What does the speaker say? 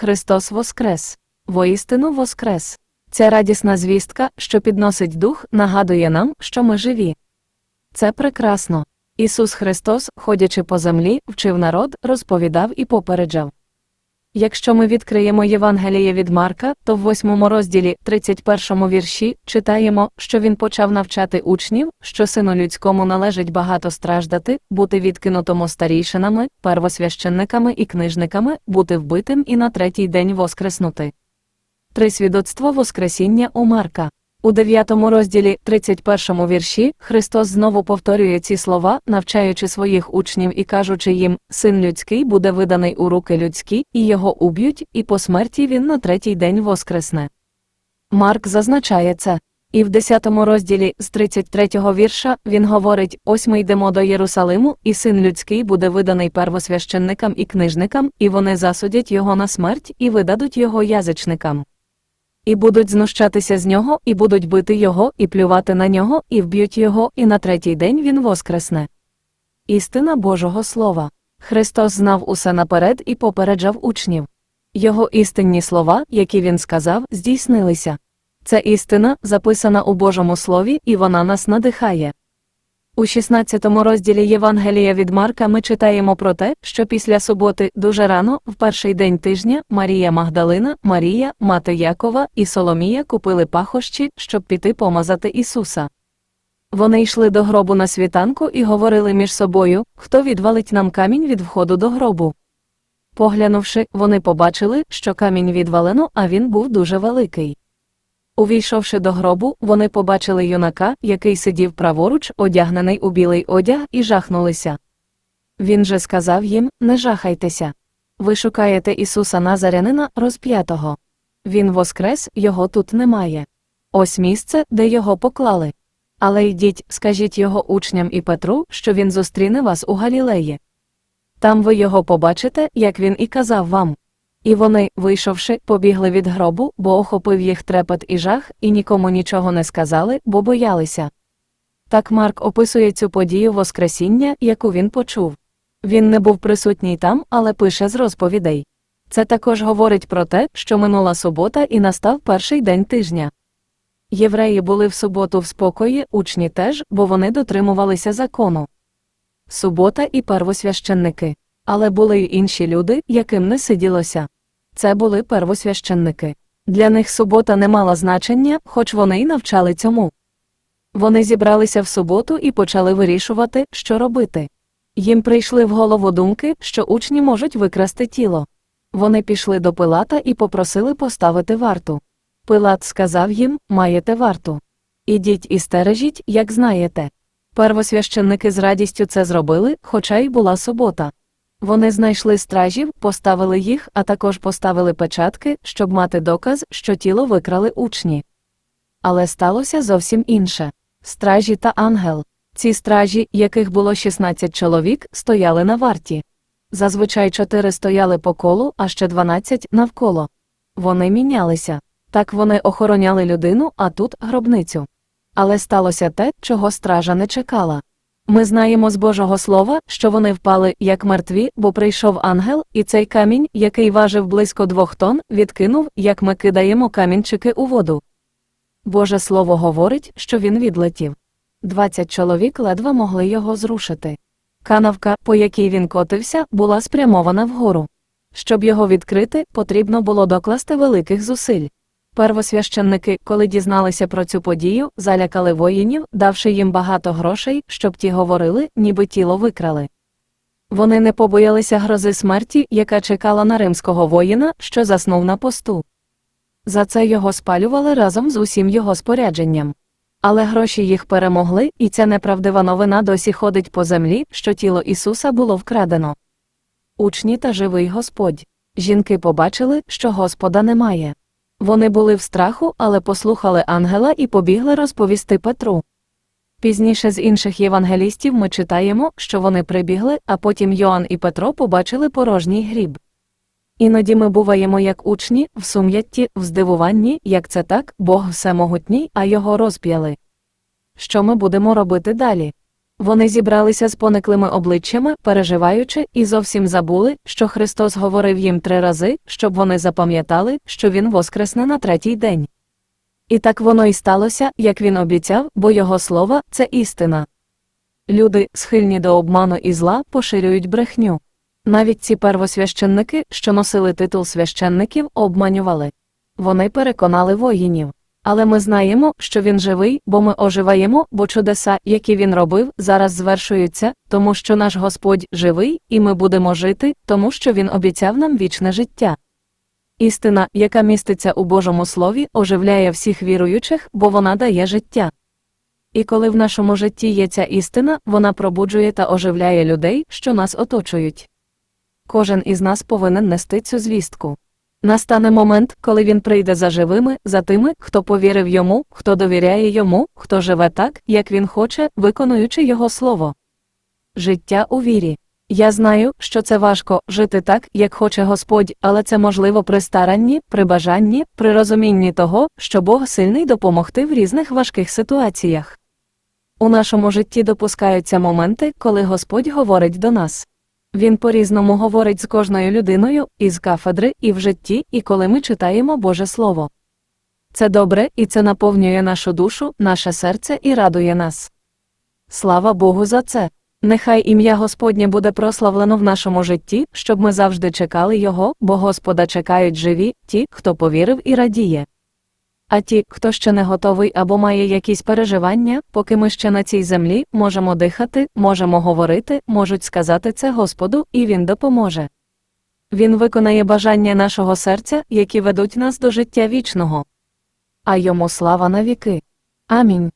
Христос Воскрес! Воістину Воскрес! Ця радісна звістка, що підносить дух, нагадує нам, що ми живі. Це прекрасно. Ісус Христос, ходячи по землі, вчив народ, розповідав і попереджав. Якщо ми відкриємо Євангеліє від Марка, то в восьмому розділі, 31 вірші, читаємо, що він почав навчати учнів, що сину людському належить багато страждати, бути відкинутому старійшинами, первосвященниками і книжниками, бути вбитим і на третій день воскреснути. Три свідоцтво Воскресіння у Марка. У 9 розділі, 31 вірші, Христос знову повторює ці слова, навчаючи своїх учнів і кажучи їм: Син людський буде виданий у руки людські, і його уб'ють, і по смерті він на третій день воскресне. Марк зазначає це. І в 10 розділі з 33 вірша він говорить: Ось ми йдемо до Єрусалиму, і син людський буде виданий первосвященникам і книжникам, і вони засудять його на смерть і видадуть його язичникам. І будуть знущатися з нього, і будуть бити його, і плювати на нього, і вб'ють його, і на третій день він воскресне. Істина Божого Слова. Христос знав усе наперед і попереджав учнів. Його істинні слова, які він сказав, здійснилися. Це істина, записана у Божому Слові, і вона нас надихає. У 16 розділі Євангелія від Марка ми читаємо про те, що після суботи, дуже рано, в перший день тижня, Марія Магдалина, Марія, мати Якова і Соломія купили пахощі, щоб піти помазати Ісуса. Вони йшли до гробу на світанку і говорили між собою, хто відвалить нам камінь від входу до гробу. Поглянувши, вони побачили, що камінь відвалено, а він був дуже великий. Увійшовши до гробу, вони побачили юнака, який сидів праворуч, одягнений у білий одяг, і жахнулися. Він же сказав їм: Не жахайтеся. Ви шукаєте Ісуса Назарянина, розп'ятого. Він воскрес, його тут немає. Ось місце, де його поклали. Але йдіть, скажіть його учням і Петру, що він зустріне вас у Галілеї. Там ви його побачите, як він і казав вам. І вони, вийшовши, побігли від гробу, бо охопив їх трепет і жах, і нікому нічого не сказали, бо боялися. Так Марк описує цю подію Воскресіння, яку він почув. Він не був присутній там, але пише з розповідей. Це також говорить про те, що минула субота і настав перший день тижня. Євреї були в суботу в спокої, учні теж, бо вони дотримувалися закону. Субота і первосвященники. Але були й інші люди, яким не сиділося. Це були первосвященники. Для них субота не мала значення, хоч вони й навчали цьому. Вони зібралися в суботу і почали вирішувати, що робити. Їм прийшли в голову думки, що учні можуть викрасти тіло. Вони пішли до Пилата і попросили поставити варту. Пилат сказав їм маєте варту. Ідіть і стережіть, як знаєте. Первосвященники з радістю це зробили, хоча й була субота. Вони знайшли стражів, поставили їх, а також поставили печатки, щоб мати доказ, що тіло викрали учні. Але сталося зовсім інше стражі та ангел. Ці стражі, яких було 16 чоловік, стояли на варті. Зазвичай чотири стояли по колу, а ще 12 навколо. Вони мінялися. Так вони охороняли людину, а тут гробницю. Але сталося те, чого стража не чекала. Ми знаємо з Божого Слова, що вони впали, як мертві, бо прийшов ангел, і цей камінь, який важив близько двох тонн, відкинув, як ми кидаємо камінчики у воду. Боже Слово говорить, що він відлетів. Двадцять чоловік ледве могли його зрушити. Канавка, по якій він котився, була спрямована вгору. Щоб його відкрити, потрібно було докласти великих зусиль. Первосвященники, коли дізналися про цю подію, залякали воїнів, давши їм багато грошей, щоб ті говорили, ніби тіло викрали. Вони не побоялися грози смерті, яка чекала на римського воїна, що заснув на посту. За це його спалювали разом з усім його спорядженням. Але гроші їх перемогли, і ця неправдива новина досі ходить по землі, що тіло Ісуса було вкрадено. Учні та живий Господь. Жінки побачили, що Господа немає. Вони були в страху, але послухали ангела і побігли розповісти Петру. Пізніше з інших євангелістів ми читаємо, що вони прибігли, а потім Йоанн і Петро побачили порожній гріб. Іноді ми буваємо як учні, в сум'ятті, в здивуванні, як це так, Бог всемогутній, а його розп'яли. Що ми будемо робити далі? Вони зібралися з пониклими обличчями, переживаючи, і зовсім забули, що Христос говорив їм три рази, щоб вони запам'ятали, що Він воскресне на третій день. І так воно і сталося, як він обіцяв, бо його слово це істина. Люди, схильні до обману і зла, поширюють брехню. Навіть ці первосвященники, що носили титул священників, обманювали. Вони переконали воїнів. Але ми знаємо, що він живий, бо ми оживаємо, бо чудеса, які він робив, зараз звершуються, тому що наш Господь живий, і ми будемо жити, тому що він обіцяв нам вічне життя. Істина, яка міститься у Божому Слові, оживляє всіх віруючих, бо вона дає життя. І коли в нашому житті є ця істина, вона пробуджує та оживляє людей, що нас оточують. Кожен із нас повинен нести цю звістку. Настане момент, коли він прийде за живими, за тими, хто повірив йому, хто довіряє йому, хто живе так, як він хоче, виконуючи його слово. Життя у вірі. Я знаю, що це важко жити так, як хоче Господь, але це можливо при старанні, при бажанні, при розумінні того, що Бог сильний допомогти в різних важких ситуаціях. У нашому житті допускаються моменти, коли Господь говорить до нас. Він по-різному говорить з кожною людиною, і з кафедри, і в житті, і коли ми читаємо Боже Слово. Це добре, і це наповнює нашу душу, наше серце і радує нас. Слава Богу за це! Нехай ім'я Господнє буде прославлено в нашому житті, щоб ми завжди чекали Його, бо Господа чекають живі, ті, хто повірив і радіє. А ті, хто ще не готовий або має якісь переживання, поки ми ще на цій землі, можемо дихати, можемо говорити, можуть сказати це Господу, і Він допоможе. Він виконає бажання нашого серця, які ведуть нас до життя вічного. А йому слава на віки. Амінь.